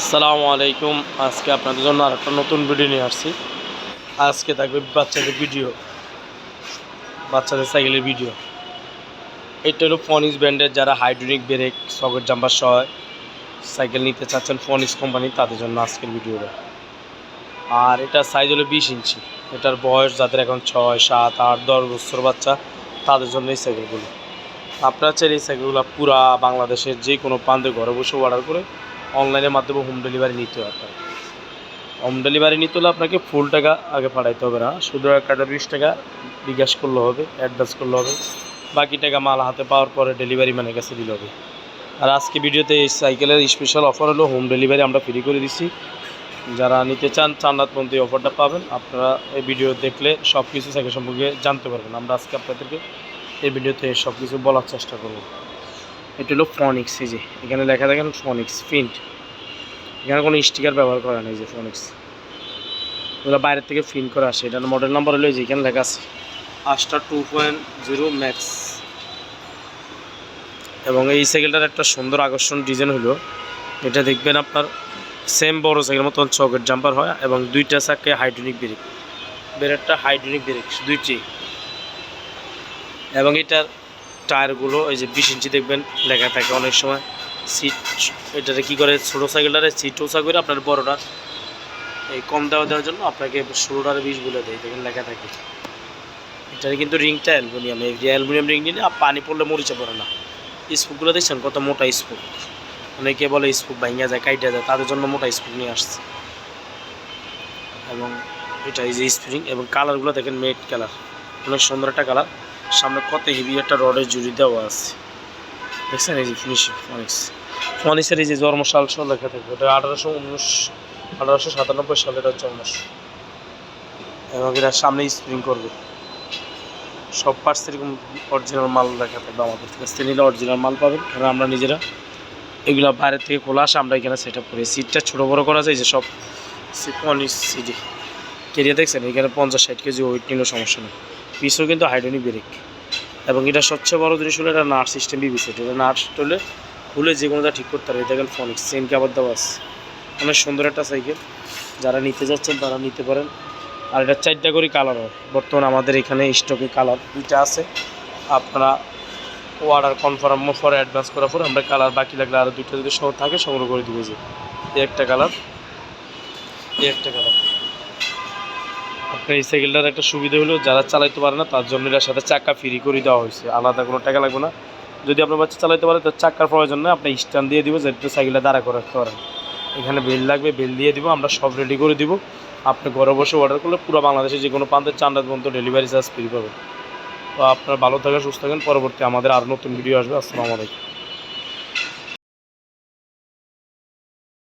আসসালামু আলাইকুম। আজকে আপনাদের জন্য আর একটা নতুন ভিডিও নিয়ে আসছি। আজকে থাকবে বাচ্চাদের ভিডিও বাচ্চাদের সাইকেলের ভিডিও এটা হলো ফনিস ব্র্যান্ডের যারা হাইড্রোনিক ব্রেক, সকেট জাম্পার সহ সাইকেল নিতে চাচ্ছেন ফনিস কোম্পানি, তাদের জন্য আজকের ভিডিওটা আর এটা সাইজ হলো বিশ ইঞ্চি। এটার বয়স যাদের এখন ছয়, সাত, আট, দশ বছর বাচ্চা, তাদের জন্য এই সাইকেলগুলো। আপনারা চাইলে এই সাইকেলগুলো পুরা বাংলাদেশের যে কোনো প্রান্তে ঘরে বসে অর্ডার করে অনলাইনের মাধ্যমে হোম ডেলিভারি নিতে হয় আপনার হোম ডেলিভারি নিতে হলে আপনাকে ফুল টাকা আগে পাঠাইতে হবে না। শুধু এক হাজার বিশ টাকা বিকাশ করলে হবে অ্যাডভান্স করলে হবে। বাকি টাকা মাল হাতে পাওয়ার পরে ডেলিভারি ম্যানের কাছে দিলে হবে। আর আজকে ভিডিওতে এই সাইকেলের স্পেশাল অফার হলো, হোম ডেলিভারি আমরা ফ্রি করে দিচ্ছি যারা নিতে চান চান্নাতপন্থী অফারটা পাবেন। আপনারা এই ভিডিও দেখলে সব কিছু সাইকেল সম্পর্কে জানতে পারবেন। আমরা আজকে আপনাদেরকে এই ভিডিওতে সব কিছু বলার চেষ্টা করব। এটা হলো ফনিক্স এই যে। এখানে লেখা দেখেন ফনিক্স প্রিন্ট এখানে কোনো স্টিকার ব্যবহার করা নেই যে ফনিক্স এগুলো বাইরের থেকে প্রিন্ট করা আসে। এটার মডেল নাম্বার হলো যে, এখানে লেখা আছে। আস্টা টু পয়েন্ট জিরো ম্যাক্স এবং এই সাইকেলটার একটা সুন্দর আকর্ষণ ডিজাইন হলো। এটা দেখবেন আপনার সেম বড় সাইকেল মতন চকের জাম্পার হয় এবং দুইটা চাকে হাইড্রোনিক ব্রেক ব্রেকটা হাইড্রোনিক ব্রেক দুইটি। এবং এটার টায়ারগুলো এই যে বিশ ইঞ্চি দেখবেন লেখা থাকে অনেক সময়। সিট এটাতে কী করে? ছোটো সাইকেলটারে সিট ওসা করে আপনার বড়োটা এই কম দেওয়া দেওয়ার জন্য আপনাকে ষোলোটারে বিশ বলে দেয়, দেখবেন লেখা থাকে। এটার কিন্তু রিংটা অ্যালুমিনিয়াম, এই অ্যালুমিনিয়াম রিং নিলে পানি পড়লে মরিচা পড়ে না। স্পুকগুলো দেখছেন কত মোটা স্পুক। অনেকে বলে স্পুক ভাঙা যায়, কাইটা যায়, তাদের জন্য মোটা স্পুক নিয়ে আসছে। এবং এটা এই যে স্প্রিং এবং কালারগুলো দেখেন মেড কালার অনেক সুন্দর একটা কালার। সামনে কত হেভি একটা রডের জুড়ি দেওয়া আছে। দেখছেন এই যে ফিনিশিং ফনিক্স ফনিক্সের এই যে জন্মসাল সহ লেখা থাকবে, ওটা আঠারোশো উনিশ, আঠারোশো সাতানব্বই সালে এটা জন্ম এবং এটা সামনে স্প্রিং করবে। সব পার্টস এরকম অরিজিনাল মাল লেখা থাকবে আমাদের কাছ। থেকে নিলে অরিজিনাল মাল পাবেন, কারণ আমরা নিজেরা এগুলো বাইরের থেকে খোলা আসে, আমরা এখানে সেট আপ করি। সিটটা ছোটো বড়ো করা যায় যে সব ফনিক্স সিডি কেরিয়া দেখছেন? এখানে পঞ্চাশ ষাট কেজি ওয়েট নিলেও সমস্যা নেই। পিসও কিন্তু হাইড্রোনিক ব্রেক। এবং এটা সবচেয়ে বড় জিনিস হলো এটা নাট সিস্টেম বিবি সেট এটা নাট হলে খুলে যে কোনোটা ঠিক করতে পারবে দেখেন ফনিক্স চেন কাবার দেওয়া আছে? অনেক সুন্দর একটা সাইকেল যারা নিতে যাচ্ছেন, তারা নিতে পারেন। আর এটা চারটা করে কালার হয়। বর্তমানে আমাদের এখানে স্টকে কালার দুইটা আছে। আপনারা অর্ডার কনফার্ম পরে অ্যাডভান্স করার পর আমরা কালার বাকি লাগলে আরও দুইটা যদি সহ থাকে সংগ্রহ করে দিবে যে। একটা কালার একটা কালার আপনার এই সাইকেলটার একটা সুবিধা হলো যারা চালাইতে পারে না, তার জন্য এটার সাথে চাকা ফ্রি করে দেওয়া হয়েছে। আলাদা কোনো টাকা লাগবে না। যদি আপনার বাচ্চা চালাইতে পারে তার চাকার প্রয়োজন নেই আপনি স্ট্যান্ড দিয়ে দিব যাতে সাইকেলটা দাঁড়া করে রাখতে পারেন এখানে বেল লাগবে বেল দিয়ে দিব, আমরা সব রেডি করে দিব। আপনি ঘরে বসে অর্ডার করলে পুরো বাংলাদেশে যে কোনো প্রান্তের চান্দাজ পর্যন্ত ডেলিভারি চার্জ ফ্রি পাবেন। তো আপনার ভালো থাকেন, সুস্থ থাকেন। পরবর্তী আমাদের আর নতুন ভিডিও আসবে। আসসালামু আলাইকুম।